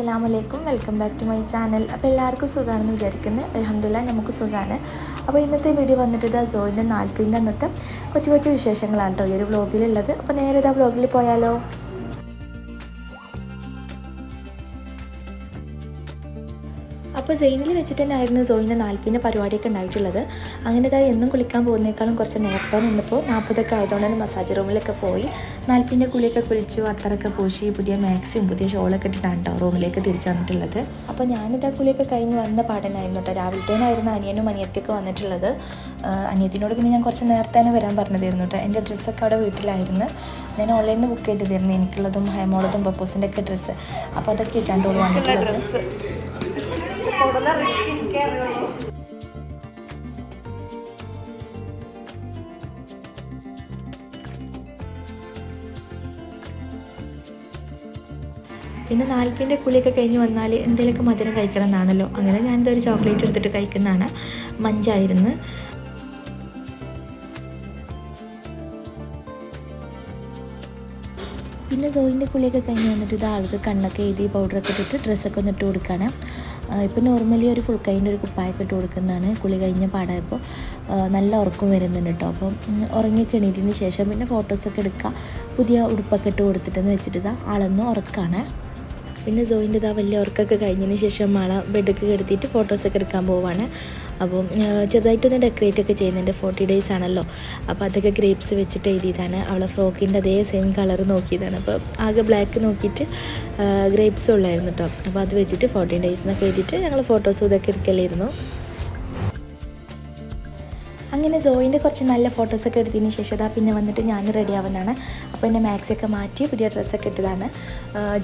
അസ്സാം വലൈക്കും welcome back to my channel അപ്പോൾ എല്ലാവർക്കും സുഖമാണെന്ന് വിചാരിക്കുന്നത് അലഹമില്ല നമുക്ക് സുഖമാണ്. അപ്പോൾ ഇന്നത്തെ വീഡിയോ വന്നിട്ട് ഇതാ സോയിന്റെ നാൽപ്പതിന്റെ അന്നത്തെ കൊച്ചു കൊച്ചു വിശേഷങ്ങളാണ് കേട്ടോ ഈ ഒരു വ്ളോഗിലുള്ളത് അപ്പോൾ നേരെ ഇതാ വ്ളോഗിൽ പോയാലോ? അപ്പോൾ സെയിനിൽ വെച്ചിട്ട് തന്നെ ആയിരുന്നു സോയിന്റെ നാൽപ്പതിന്റെ പരിപാടിയൊക്കെ ഉണ്ടായിട്ടുള്ളത്. അങ്ങനെ ഇതായി എന്നും കുളിക്കാൻ പോകുന്നേക്കാളും കുറച്ച് നേരത്തെ നിന്നപ്പോൾ നാൽപ്പതൊക്കെ ആയതുകൊണ്ട് മസാജ് റൂമിലൊക്കെ പോയി. നാൽപ്പതിന്റെ കുളിയൊക്കെ കുളിച്ചു അത്തറൊക്കെ പൂശി പുതിയ മാക്സിയും പുതിയ ഷോളൊക്കെ ഇട്ടിട്ടാണ് കേട്ടോ റൂമിലേക്ക് തിരിച്ചു വന്നിട്ടുള്ളത്. അപ്പോൾ ഞാനിതാ കുളിയൊക്കെ കഴിഞ്ഞ് വന്ന പാടനായിരുന്നു കേട്ടോ രാവിലത്തേനായിരുന്നു അനിയനും അനിയത്തിയൊക്കെ വന്നിട്ടുള്ളത്. അനിയത്തിനോട് പിന്നെ ഞാൻ കുറച്ച് നേരത്തെ തന്നെ വരാൻ പറഞ്ഞതായിരുന്നു കേട്ടോ എന്റെ ഡ്രസ്സൊക്കെ അവിടെ വീട്ടിലായിരുന്നു. ഞാൻ ഓൺലൈനിൽ ബുക്ക് ചെയ്തതായിരുന്നു എനിക്കുള്ളതും ഹൈമോളതും പപ്പോസിന്റെ ഒക്കെ ഡ്രസ്സ്. അപ്പോൾ അതൊക്കെ ഇട്ടാണ്ട് ഓൾ വന്നിട്ടുള്ളത് പിന്നെ നാൽപ്പിന്റെ കുളിയൊക്കെ കഴിഞ്ഞ് വന്നാൽ എന്തെങ്കിലുമൊക്കെ മധുരം കഴിക്കണം എന്നാണല്ലോ അങ്ങനെ ഞാനിത് ഒരു ചോക്ലേറ്റ് എടുത്തിട്ട് കഴിക്കുന്നതാണ്. മഞ്ചായിരുന്നു. പിന്നെ സോയിന്റെ കുളിയൊക്കെ കഴിഞ്ഞ് വന്നിട്ട് ഇത് ആൾക്ക് കണ്ണൊക്കെ എഴുതി പൗഡറൊക്കെ ഇട്ടിട്ട് ഡ്രസ്സൊക്കെ ഒന്ന് ഇട്ട് കൊടുക്കുകയാണ്. ഇപ്പോൾ നോർമലി ഒരു ഫുൾ കൈന്റെ ഒരു കുപ്പായൊക്കെ ഇട്ട് കൊടുക്കുന്നതാണ്. കുളി കഴിഞ്ഞ പാടായപ്പോൾ നല്ല ഉറക്കം വരുന്നുണ്ട് കേട്ടോ അപ്പം ഉറങ്ങി ഉറങ്ങിയൊക്കെ എണീറ്റിന് ശേഷം പിന്നെ ഫോട്ടോസൊക്കെ എടുക്കുക പുതിയ ഉടുപ്പൊക്കെ ഇട്ട് കൊടുത്തിട്ടെന്ന് വെച്ചിട്ട് ഇതാ ആളൊന്നും ഉറക്കാണ്. പിന്നെ ജോയിന്റെ ഇതാ വലിയ ഉറക്കൊക്കെ കഴിഞ്ഞതിന് ശേഷം ആളെ ബെഡൊക്കെ കിടത്തിയിട്ട് ഫോട്ടോസൊക്കെ എടുക്കാൻ പോവാണ്. അപ്പം ചെറുതായിട്ടൊന്ന് ഡെക്കറേറ്റ് ഒക്കെ ചെയ്യുന്നുണ്ട് ഫോർട്ടി ഡേയ്സ് ആണല്ലോ. അപ്പോൾ അതൊക്കെ ഗ്രേപ്സ് വെച്ചിട്ട് എഴുതിയതാണ്. അവളെ ഫ്രോക്കിന്റെ അതേ സെയിം കളർ നോക്കിയതാണ്. അപ്പോൾ ആകെ ബ്ലാക്ക് നോക്കിയിട്ട് ഗ്രേപ്സ് ഉള്ളായിരുന്നു കേട്ടോ അപ്പോൾ അത് വെച്ചിട്ട് ഫോർട്ടീൻ ഡേയ്സ് എന്നൊക്കെ എഴുതിയിട്ട് ഞങ്ങൾ ഫോട്ടോസും ഇതൊക്കെ എടുക്കലായിരുന്നു. അങ്ങനെ സോയിന്റെ കുറച്ച് നല്ല ഫോട്ടോസൊക്കെ എടുത്തതിന് ശേഷം അതാ പിന്നെ വന്നിട്ട് ഞാൻ റെഡി ആവുന്നതാണ്. അപ്പോൾ എന്റെ മാക്സൊക്കെ മാറ്റി പുതിയ ഡ്രസ്സൊക്കെ ഇട്ടതാണ്.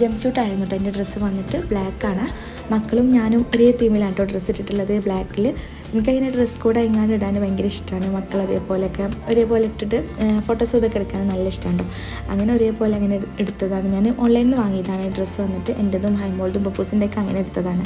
ജംപ് സ്യൂട്ട് ആയിരുന്നു കേട്ടോ എന്റെ ഡ്രസ്സ് വന്നിട്ട് ബ്ലാക്കാണ് മക്കളും ഞാനും ഒരേ തീമിലാണ് കേട്ടോ ഡ്രസ്സ് ഇട്ടിട്ടുള്ളത്. ബ്ലാക്കിൽ എനിക്കങ്ങനെ ഡ്രസ്സ് കൂടെ എങ്ങാണ്ട് ഇടാൻ ഭയങ്കര ഇഷ്ടമാണ് മക്കൾ അതേപോലെയൊക്കെ ഒരേപോലെ ഇട്ടിട്ട് ഫോട്ടോസ് ഇതൊക്കെ എടുക്കാൻ നല്ല ഇഷ്ടമാണ് അങ്ങനെ ഒരേപോലെ അങ്ങനെ എടുത്തതാണ്. ഞാൻ ഓൺലൈനിൽ നിന്ന് വാങ്ങിയതാണ്. ഈ ഡ്രസ്സ് വന്നിട്ട് എന്റെതും ഹൈമോൾഡും പപ്പൂസിന്റെ ഒക്കെ അങ്ങനെ എടുത്തതാണ്.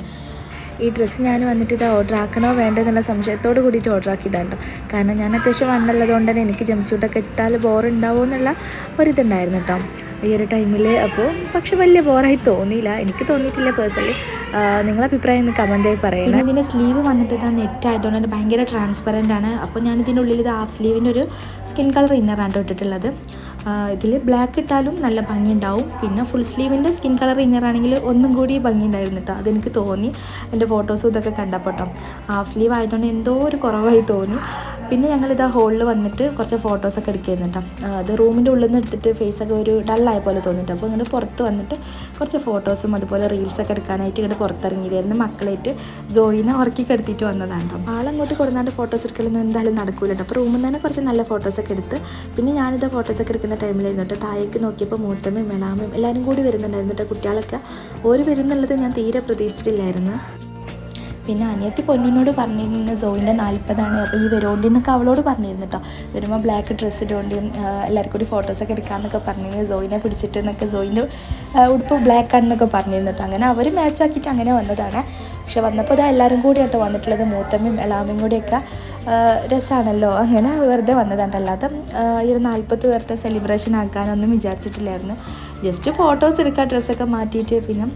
ഈ ഡ്രസ്സ് ഞാൻ വന്നിട്ട് ഇത് ഓർഡർ ആക്കണോ വേണ്ടോ എന്നുള്ള സംശയത്തോട് കൂടിയിട്ട് ഓർഡർ ആക്കിയതാണ് കാരണം ഞാൻ അത്യാവശ്യം വണ്ണുള്ളത് കൊണ്ട് തന്നെ എനിക്ക് ജംപ് സ്യൂട്ടൊക്കെ ഇട്ടാൽ ബോറുണ്ടാവുമോ എന്നുള്ള ഒരിതുണ്ടായിരുന്നു കേട്ടോ ഈ ഒരു ടൈമിൽ അപ്പോൾ പക്ഷെ വലിയ ബോറായി തോന്നിയില്ല. എനിക്ക് തോന്നിയിട്ടില്ല പേഴ്സണലി നിങ്ങളെ അഭിപ്രായം ഒന്ന് കമന്റായി പറയണം. ഇതിന്റെ സ്ലീവ് വന്നിട്ട് ഇതാ നെറ്റ് ആയതുകൊണ്ട് തന്നെ ഭയങ്കര ട്രാൻസ്പെറന്റ് ആണ്. അപ്പോൾ ഞാൻ ഇതിന്റെ ഉള്ളിൽ ഇത് ഹാഫ് സ്ലീവിന്റെ ഒരു സ്കിൻ കളർ ഇന്നറാണ് ഇട്ടിട്ടുള്ളത്. ഇതിൽ ബ്ലാക്ക് ഇട്ടാലും നല്ല ഭംഗി ഉണ്ടാവും പിന്നെ ഫുൾ സ്ലീവിന്റെ സ്കിൻ കളർ ഇന്നർ ആണെങ്കിൽ ഒന്നും കൂടി ഭംഗി ഉണ്ടായിരുന്നു കേട്ടോ അതെനിക്ക് തോന്നി. എന്റെ ഫോട്ടോസും ഇതൊക്കെ കണ്ടപ്പോൾ ഹാഫ് സ്ലീവ് ആയതുകൊണ്ട് എന്തോ ഒരു കുറവായി തോന്നി. പിന്നെ ഞങ്ങളിതാ ഹോളിൽ വന്നിട്ട് കുറച്ച് ഫോട്ടോസൊക്കെ എടുക്കുന്നുണ്ട് അത് റൂമിന്റെ ഉള്ളിൽ നിന്ന് എടുത്തിട്ട് ഫേസൊക്കെ ഒരു ഡള്ളായ പോലെ തോന്നിയിട്ട് അപ്പോൾ ഇങ്ങോട്ട് പുറത്ത് വന്നിട്ട് കുറച്ച് ഫോട്ടോസും അതുപോലെ റീൽസൊക്കെ എടുക്കാനായിട്ട് ഇങ്ങോട്ട് പുറത്തിറങ്ങിയതായിരുന്നു. മക്കളായിട്ട് ജോയിനെ ഉറക്കി കെടുത്തിട്ട് വന്നതാണ് കേട്ടോ ആളങ്ങോട്ട് കൊടുന്നാണ്ട് ഫോട്ടോസ് എടുക്കലൊന്നും എന്തായാലും നടക്കൂല അപ്പോൾ റൂമിൽ നിന്ന് തന്നെ കുറച്ച് നല്ല ഫോട്ടോസൊക്കെ എടുത്ത് പിന്നെ ഞാനിത് ഫോട്ടോസൊക്കെ എടുക്കുന്ന ടൈമിലായിരുന്നു കേട്ടോ താഴേക്ക് നോക്കിയപ്പോൾ മൂത്തമ്മയും മെളാമയും എല്ലാവരും കൂടി വരുന്നുണ്ടായിരുന്നു കേട്ടോ കുട്ടികളൊക്കെ. ഓര് വരുന്നുള്ളത് ഞാൻ തീരെ പ്രതീക്ഷിച്ചിട്ടില്ലായിരുന്നു. പിന്നെ അനിയത്തി പൊന്നിനോട് പറഞ്ഞിരുന്നു സോയിന്റെ നാൽപ്പതാണ്. അപ്പോൾ ഈ വരുവോണ്ടി എന്നൊക്കെ അവളോട് പറഞ്ഞിരുന്നു കേട്ടോ വരുമ്പോൾ ബ്ലാക്ക് ഡ്രസ്സ് ഇട്ടുകൊണ്ട് എല്ലാവർക്കും കൂടി ഫോട്ടോസൊക്കെ എടുക്കാമെന്നൊക്കെ പറഞ്ഞിരുന്നു. സോയിനെ പിടിച്ചിട്ട് എന്നൊക്കെ സോയിന്റെ ഉടുപ്പ് ബ്ലാക്ക് ആണെന്നൊക്കെ പറഞ്ഞിരുന്നു കേട്ടോ അങ്ങനെ അവർ മാച്ച് ആക്കിയിട്ട് അങ്ങനെ വന്നതാണ്. പക്ഷെ വന്നപ്പോൾ ഇതാ എല്ലാവരും കൂടി കേട്ടോ വന്നിട്ടുള്ളത്. മൂത്തമ്മയും എളാമയും കൂടിയൊക്കെ രസമാണല്ലോ അങ്ങനെ വെറുതെ വന്നതാണ്. അല്ലാതെ ഈ ഒരു നാൽപ്പത് പേർത്തെ സെലിബ്രേഷൻ ആക്കാനൊന്നും വിചാരിച്ചിട്ടില്ലായിരുന്നു. ജസ്റ്റ് ഫോട്ടോസ് എടുക്കുക ഡ്രസ്സൊക്കെ മാറ്റിയിട്ട് പിന്നെ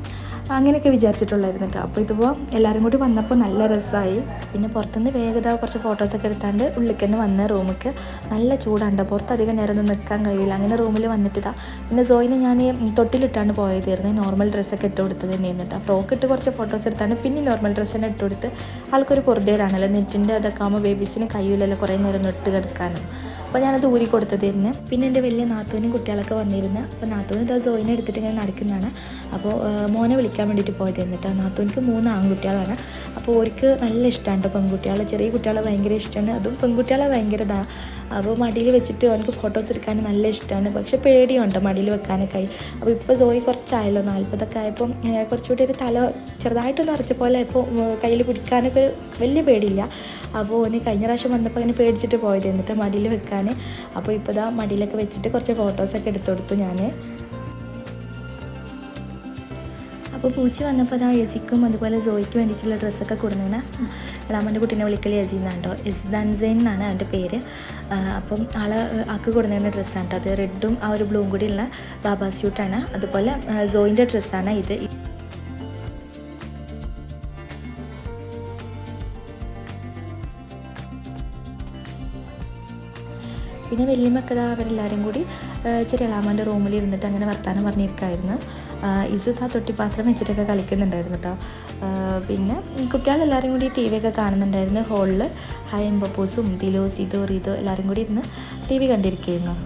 അങ്ങനെയൊക്കെ വിചാരിച്ചിട്ടുള്ളായിരുന്നു കേട്ടോ. അപ്പോൾ ഇതിപ്പോൾ എല്ലാവരും കൂടി വന്നപ്പോൾ നല്ല രസമായി. പിന്നെ പുറത്തുനിന്ന് വേഗത കുറച്ച് ഫോട്ടോസൊക്കെ എടുത്താണ്ട് ഉള്ളിക്കന്നെ വന്ന റൂമിക്ക് നല്ല ചൂടാണ്ട് പുറത്ത് അധികം നേരം ഒന്നും നിൽക്കാൻ കഴിയില്ല. അങ്ങനെ റൂമിൽ വന്നിട്ടിതാ. പിന്നെ സോയിനെ ഞാൻ തൊട്ടിലിട്ടാണ്ട് പോയതായിരുന്നു. നോർമൽ ഡ്രസ്സൊക്കെ ഇട്ട് കൊടുത്തത് തന്നെയായിരുന്നു കേട്ടോ. ഫ്രോക്ക് ഇട്ട് കുറച്ച് ഫോട്ടോസ് എടുത്താണ് പിന്നെ നോർമൽ ഡ്രസ്സ് തന്നെ ഇട്ട് കൊടുത്ത് ആൾക്കൊരു പുറത്തേടാണല്ലോ നെറ്റിന്റെ അതൊക്കെ ആകുമ്പോൾ ബേബീസിന് കഴിയില്ലല്ലോ കുറേ നേരം ഇട്ട് കിടക്കാനും. അപ്പോൾ ഞാനത് ഊരി കൊടുത്തതായിരുന്നു. പിന്നെ എന്റെ വലിയ നാത്തൂനും കുട്ടികളൊക്കെ വന്നിരുന്നു അപ്പോൾ നാത്തൂന് ഇതാ സോയിനെ എടുത്തിട്ട് ഇങ്ങനെ നടക്കുന്നതാണ്. അപ്പോൾ മോനെ വിളിക്കാൻ വേണ്ടിയിട്ട് പോയതായിരുന്നു കേട്ടോ നാത്തൂനിക്ക് മൂന്ന് ആൺകുട്ടികളാണ്. അപ്പോൾ അവർക്ക് നല്ല ഇഷ്ടമാണ് കേട്ടോ പെൺകുട്ടികളെ. ചെറിയ കുട്ടികളെ ഭയങ്കര ഇഷ്ടമാണ് അതും പെൺകുട്ടികളെ ഭയങ്കര ഇതാണ് അപ്പോൾ മടിയിൽ വെച്ചിട്ട് അവനക്ക് ഫോട്ടോസ് എടുക്കാൻ നല്ല ഇഷ്ടമാണ് പക്ഷേ പേടിയുണ്ട് മടിയിൽ വെക്കാനൊക്കെ. ആയി അപ്പോൾ ഇപ്പോൾ ജോയി കുറച്ചായല്ലോ. നാൽപ്പതൊക്കെ ആയപ്പം കുറച്ചുകൂടി ഒരു തല ചെറുതായിട്ടൊന്ന് അറച്ച പോലെ ഇപ്പോൾ കയ്യിൽ പിടിക്കാനൊക്കെ ഒരു വലിയ പേടിയില്ല. അപ്പോൾ ഓന് കഴിഞ്ഞ പ്രാവശ്യം വന്നപ്പോൾ അങ്ങനെ പേടിച്ചിട്ട് പോയത് എന്നിട്ട് മടിയിൽ വെക്കാൻ. അപ്പോൾ ഇപ്പോൾ ഇതാ മടിയിലൊക്കെ വെച്ചിട്ട് കുറച്ച് ഫോട്ടോസൊക്കെ എടുത്തു കൊടുത്തു ഞാൻ. അപ്പോൾ പൂച്ച വന്നപ്പോൾ അതാ യസിക്കും അതുപോലെ ജോയ്ക്ക് വേണ്ടിയിട്ടുള്ള ഡ്രസ്സൊക്കെ കൊടുന്നേനെ. ഇളാമന്റെ കുട്ടീനെ വിളിക്കൽ യസീന്നാണ്ടോ ദൻസൈൻ എന്നാണ് അവന്റെ പേര്. അപ്പം ആളെ ആക്ക് കൊടുന്നതിന്റെ ഡ്രസ്സാണ് കേട്ടോ. അത് റെഡും ആ ഒരു ബ്ലൂവും കൂടിയുള്ള ബാബാ സ്യൂട്ടാണ് അതുപോലെ ജോയിന്റെ ഡ്രസ്സാണ് ഇത്. പിന്നെ വലിയമ്മക്കഥ അവരെല്ലാവരും കൂടി ചെറിയളാമ്മന്റെ റൂമിൽ ഇരുന്നിട്ട് അങ്ങനെ വർത്താനം പറഞ്ഞിരിക്കായിരുന്നു. ഇസുത ആ തൊട്ടിപ്പാത്രം വെച്ചിട്ടൊക്കെ കളിക്കുന്നുണ്ടായിരുന്നു കേട്ടോ പിന്നെ കുട്ടികളെല്ലാവരും കൂടി ടി വി ഒക്കെ കാണുന്നുണ്ടായിരുന്നു. ഹോളിൽ ഹയം പപ്പൂസും ദിലോ സിതോ റീതോ എല്ലാവരും കൂടി ഇരുന്ന് ടി വി കണ്ടിരിക്കുകയായിരുന്നു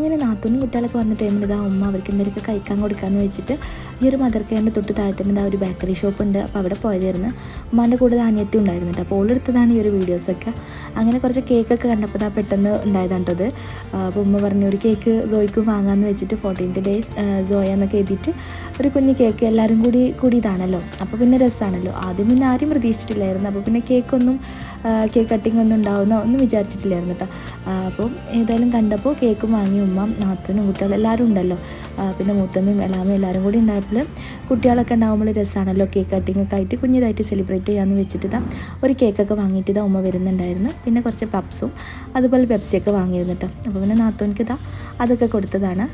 അങ്ങനെ നാത്തൂനും കുട്ടികളൊക്കെ വന്ന ടൈമിൽ ഇതാ ഉമ്മ അവർക്ക് എന്തെങ്കിലുമൊക്കെ കഴിക്കാൻ കൊടുക്കാന്ന് വെച്ചിട്ട് ഈ ഒരു മദർ കെയറിന്റെ തൊട്ട് താഴത്തിന് ഇതാ ഒരു ബേക്കറി ഷോപ്പ് ഉണ്ട്. അപ്പോൾ അവിടെ പോയതായിരുന്നു. ഉമ്മാന്റെ കൂടെ ധാന്യത്തി അനിയത്തി ഉണ്ടായിരുന്നു അപ്പോൾ ഓളെടുത്തതാണ് ഈ ഒരു വീഡിയോസൊക്കെ അങ്ങനെ കുറച്ച് കേക്കൊക്കെ കണ്ടപ്പോൾ ഇതാ പെട്ടെന്ന് ഉണ്ടായതാണ് കേട്ടോ അത് അപ്പോൾ ഉമ്മ പറഞ്ഞു ഒരു കേക്ക് സോയ്ക്കും വാങ്ങാമെന്ന് വെച്ചിട്ട് ഫോർട്ടീൻത്ത് ഡേയ്സ് സോയ എന്നൊക്കെ എഴുതിയിട്ട് ഒരു കുഞ്ഞ് കേക്ക് എല്ലാവരും കൂടി കൂടിയതാണല്ലോ. അപ്പോൾ പിന്നെ രസമാണല്ലോ ആദ്യം പിന്നെ ആരും പ്രതീക്ഷിച്ചിട്ടില്ലായിരുന്നു. അപ്പോൾ പിന്നെ കേക്കൊന്നും കേക്ക് കട്ടിംഗ് ഒന്നും ഉണ്ടാവുന്ന ഒന്നും വിചാരിച്ചിട്ടില്ലായിരുന്നു കേട്ടോ അപ്പോൾ ഏതായാലും കണ്ടപ്പോൾ കേക്ക് വാങ്ങി ഉമ്മ നാത്തനും കുട്ടികളും എല്ലാവരും ഉണ്ടല്ലോ. പിന്നെ മൂത്തമ്മയും എളാമയും എല്ലാവരും കൂടി ഉണ്ടായപ്പോൾ കുട്ടികളൊക്കെ ഉണ്ടാകുമ്പോൾ രസമാണല്ലോ കേക്ക് കട്ടിംഗ് ഒക്കെ ആയിട്ട് കുഞ്ഞിതായിട്ട് സെലിബ്രേറ്റ് ചെയ്യാമെന്ന് വെച്ചിട്ട് ഇതാ ഒരു കേക്കൊക്കെ വാങ്ങിയിട്ട് ഇതാ ഉമ്മ വരുന്നുണ്ടായിരുന്നു. പിന്നെ കുറച്ച് പപ്സും അതുപോലെ പെപ്സിയൊക്കെ വാങ്ങിയിരുന്നു കേട്ടോ പിന്നെ നാത്തൂനിക്ക് ഇതാ അതൊക്കെ കൊടുത്തതാണ്.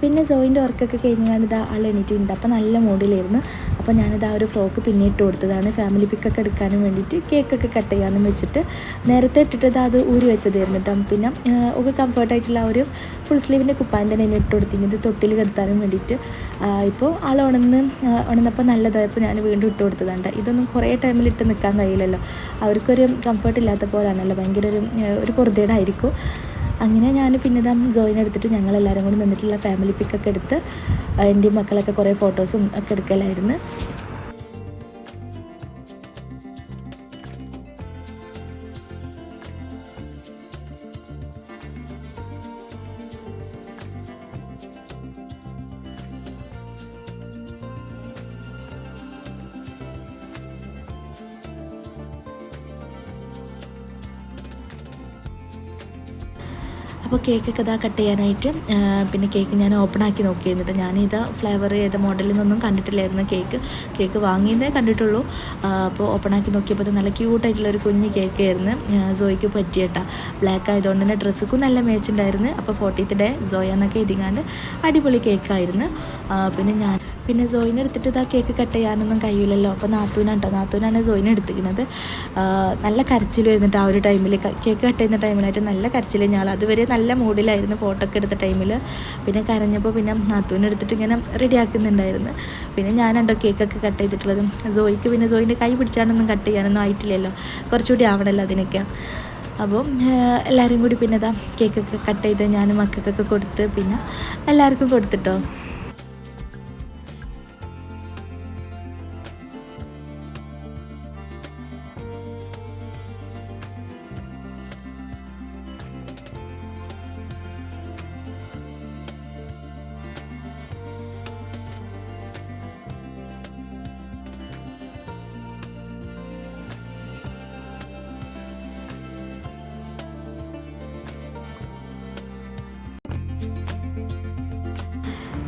പിന്നെ സോയിന്റെ വർക്കൊക്കെ കഴിഞ്ഞാണ് ഇതാ ആൾ എണീറ്റിട്ടുണ്ട്. അപ്പം നല്ല മൂഡിലായിരുന്നു അപ്പോൾ ഞാനിത് ആ ഒരു ഫ്രോക്ക് പിന്നെ ഇട്ട് കൊടുത്തതാണ്. ഫാമിലി പിക്കൊക്കെ എടുക്കാനും വേണ്ടിയിട്ട് കേക്കൊക്കെ കട്ട് ചെയ്യാനും വെച്ചിട്ട് നേരത്തെ ഇട്ടിട്ടത് അത് ഊരി വെച്ചതായിരുന്നു കേട്ടോ പിന്നെ ഒക്കെ കംഫർട്ടായിട്ടുള്ള ഒരു ഫുൾ സ്ലീവിന്റെ കുപ്പായം തന്നെ ഇട്ട് കൊടുത്തിരുന്നത് തൊട്ടിൽ കിടത്താനും വേണ്ടിയിട്ട് ഇപ്പോൾ ആൾ ഉണന്ന് ഉണന്നപ്പോൾ നല്ലതായപ്പോൾ ഞാൻ വീണ്ടും ഇട്ട് കൊടുത്തതാണ് ഇതൊന്നും കുറേ ടൈമിൽ ഇട്ട് നിൽക്കാൻ കഴിയില്ലല്ലോ. അവർക്കൊരു കംഫർട്ട് ഇല്ലാത്ത പോലാണല്ലോ. ഭയങ്കര ഒരു ഒരു പൊറുതേടായിരിക്കും. അങ്ങനെ ഞാൻ പിന്നെ ഇതാ ജോയിൻ എടുത്തിട്ട് ഞങ്ങളെല്ലാവരും കൂടി നിന്നിട്ടുള്ള ഫാമിലി പിക്കൊക്കെ എടുത്ത് എന്റെ മക്കളൊക്കെ കുറേ ഫോട്ടോസും ഒക്കെ എടുക്കലായിരുന്നു. അപ്പോൾ കേക്കൊക്കെ ഇതാ കട്ട് ചെയ്യാനായിട്ട് പിന്നെ കേക്ക് ഞാൻ ഓപ്പൺ ആക്കി നോക്കി എന്നിട്ട് ഞാൻ ഇതാ ഫ്ലേവർ ചെയ്ത മോഡലിൽ നിന്നൊന്നും കണ്ടിട്ടില്ലായിരുന്നു കേക്ക്. കേക്ക് വാങ്ങിയതേ കണ്ടിട്ടുള്ളൂ. അപ്പോൾ ഓപ്പൺ ആക്കി നോക്കിയപ്പോൾ നല്ല ക്യൂട്ടായിട്ടുള്ള ഒരു കുഞ്ഞ് കേക്ക് ആയിരുന്നു. ആ, സോയ്ക്ക് പറ്റിയട്ടാ ബ്ലാക്ക് ആയതുകൊണ്ട് തന്നെ ഡ്രസ്സുക്കും നല്ല മേച്ചുണ്ടായിരുന്നു അപ്പോൾ ഫോർട്ടീത്ത് ഡേ സോയ എന്നൊക്കെ എഴുതിങ്ങാണ്ട് അടിപൊളി കേക്കായിരുന്നു പിന്നെ ഞാൻ പിന്നെ സോയിനെ എടുത്തിട്ട് ഇതാ കേക്ക് കട്ട് ചെയ്യാനൊന്നും കഴിയില്ലല്ലോ. അപ്പോൾ നാത്തൂനാണ് കേട്ടോ നാത്തൂനാണ് സോയിനെ എടുത്തിരിക്കുന്നത് നല്ല കരച്ചിൽ വരുന്നിട്ട് ആ ഒരു ടൈമിൽ കേക്ക് കട്ട് ചെയ്യുന്ന ടൈമിലായിട്ട് നല്ല കരച്ചിൽ ഞാൻ അതുവരെ നല്ല മൂഡിലായിരുന്നു ഫോട്ടോ ഒക്കെ എടുത്ത ടൈമിൽ പിന്നെ കരഞ്ഞപ്പോൾ പിന്നെ നാത്തൂനെ എടുത്തിട്ട് ഇങ്ങനെ റെഡി ആക്കുന്നുണ്ടായിരുന്നു. പിന്നെ ഞാനുണ്ടോ കേക്കൊക്കെ കട്ട് ചെയ്തിട്ടുള്ളത്. സോയിക്ക് പിന്നെ സോയിന്റെ കൈ പിടിച്ചാണൊന്നും കട്ട് ചെയ്യാനൊന്നും ആയിട്ടില്ലല്ലോ. കുറച്ചുകൂടി ആവണമല്ലോ അതിനൊക്കെ. അപ്പോൾ എല്ലാവരും കൂടി പിന്നെ ഇതാ കേക്കൊക്കെ കട്ട് ചെയ്ത് ഞാൻ മക്കൾക്കൊക്കെ കൊടുത്ത് പിന്നെ എല്ലാവർക്കും കൊടുത്തിട്ടോ.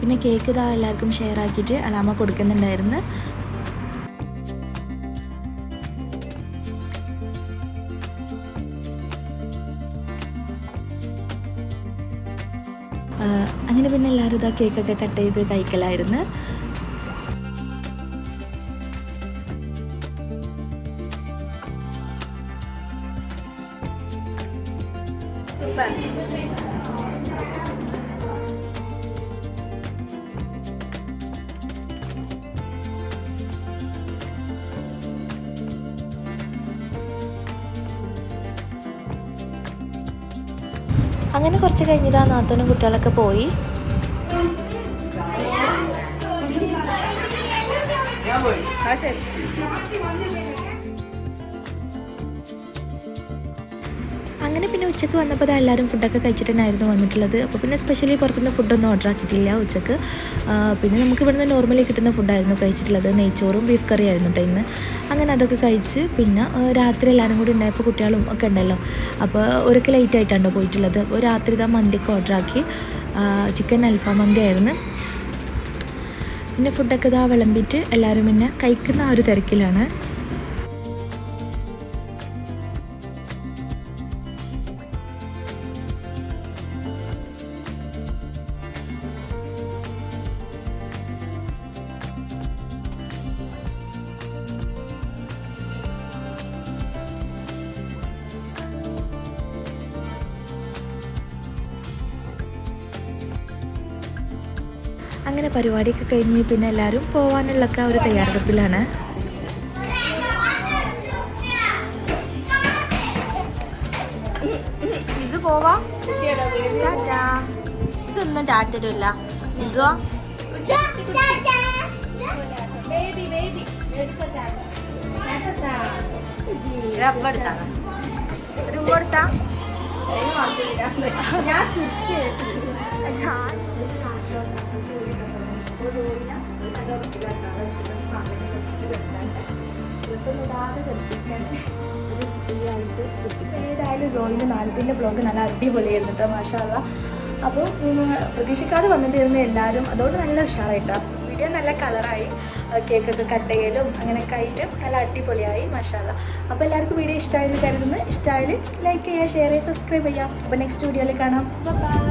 പിന്നെ കേക്ക് ഇതാ എല്ലാവർക്കും ഷെയർ ആക്കിയിട്ട് അലാമ കൊടുക്കുന്നുണ്ടായിരുന്നു. അങ്ങനെ പിന്നെ എല്ലാവരും ഇതാ കേക്കൊക്കെ കട്ട് ചെയ്ത് കഴിക്കലായിരുന്നു. അങ്ങനെ കുറച്ച് കഴിഞ്ഞിട്ട് ആ നാത്തനും കുട്ടികളൊക്കെ പോയി. അങ്ങനെ പിന്നെ ഉച്ചയ്ക്ക് വന്നപ്പോൾ ദാ എല്ലാവരും ഫുഡൊക്കെ കഴിച്ചിട്ട് വന്നിട്ടുള്ളത്. അപ്പോൾ പിന്നെ സ്പെഷ്യലി പുറത്തുനിന്ന് ഫുഡൊന്നും ഓർഡർ ആക്കിയിട്ടില്ല ഉച്ചയ്ക്ക്. പിന്നെ നമുക്ക് ഇവിടുന്ന് നോർമലി കിട്ടുന്ന ഫുഡായിരുന്നു കഴിച്ചിട്ടുള്ളത്. നെയ്ച്ചോറും ബീഫ് കറി ആയിരുന്നു കേട്ടോ ഇന്ന്. അങ്ങനെ അതൊക്കെ കഴിച്ച് പിന്നെ രാത്രി എല്ലാവരും കൂടി ഉണ്ടായപ്പോൾ കുട്ടികളും ഒക്കെ ഉണ്ടല്ലോ. അപ്പോൾ ഒരൊക്കെ ലേറ്റ് ആയിട്ടാണോ പോയിട്ടുള്ളത്. അപ്പോൾ രാത്രി ഇതാ മന്തിക്ക് ഓർഡർ ആക്കി. ചിക്കൻ അൽഫാം മന്തി ആയിരുന്നു. പിന്നെ ഫുഡൊക്കെ ഇതാ വിളമ്പിയിട്ട് എല്ലാവരും പിന്നെ കഴിക്കുന്ന ആ ഒരു തിരക്കിലാണ്. അങ്ങനെ പരിപാടിയൊക്കെ കഴിഞ്ഞ് പിന്നെ എല്ലാവരും പോകാനുള്ളൊക്കെ ഒരു തയ്യാറെടുപ്പിലാണ്. ഇത് പോവാ. ടാറ്റാ. ഇതൊന്നും ടാറ്റ ഇല്ല. ഇതോ. കൊടുത്താ ഞാൻ ഏതായാലും സോയിന്റെ നാലത്തിന്റെ ബ്ലോഗ് നല്ല അടിപൊളിയായിരുന്നു കേട്ടോ മാഷാല്ല അപ്പോൾ പ്രതീക്ഷിക്കാതെ വന്നിട്ടിരുന്ന എല്ലാവരും അതുകൊണ്ട് നല്ല ഉഷാറായിട്ടാണ് വീഡിയോ നല്ല കളറായി കേക്കൊക്കെ കട്ട് ചെയ്യലും അങ്ങനെയൊക്കെ ആയിട്ട് നല്ല അടിപൊളിയായി മാഷാല്ല അപ്പോൾ എല്ലാവർക്കും വീഡിയോ ഇഷ്ടമായെന്ന് കരുതുന്നു. ഇഷ്ടമായാൽ ലൈക്ക് ചെയ്യുക ഷെയർ ചെയ്യുക സബ്സ്ക്രൈബ് ചെയ്യാം അപ്പോൾ നെക്സ്റ്റ് വീഡിയോയിൽ കാണാം. ബൈ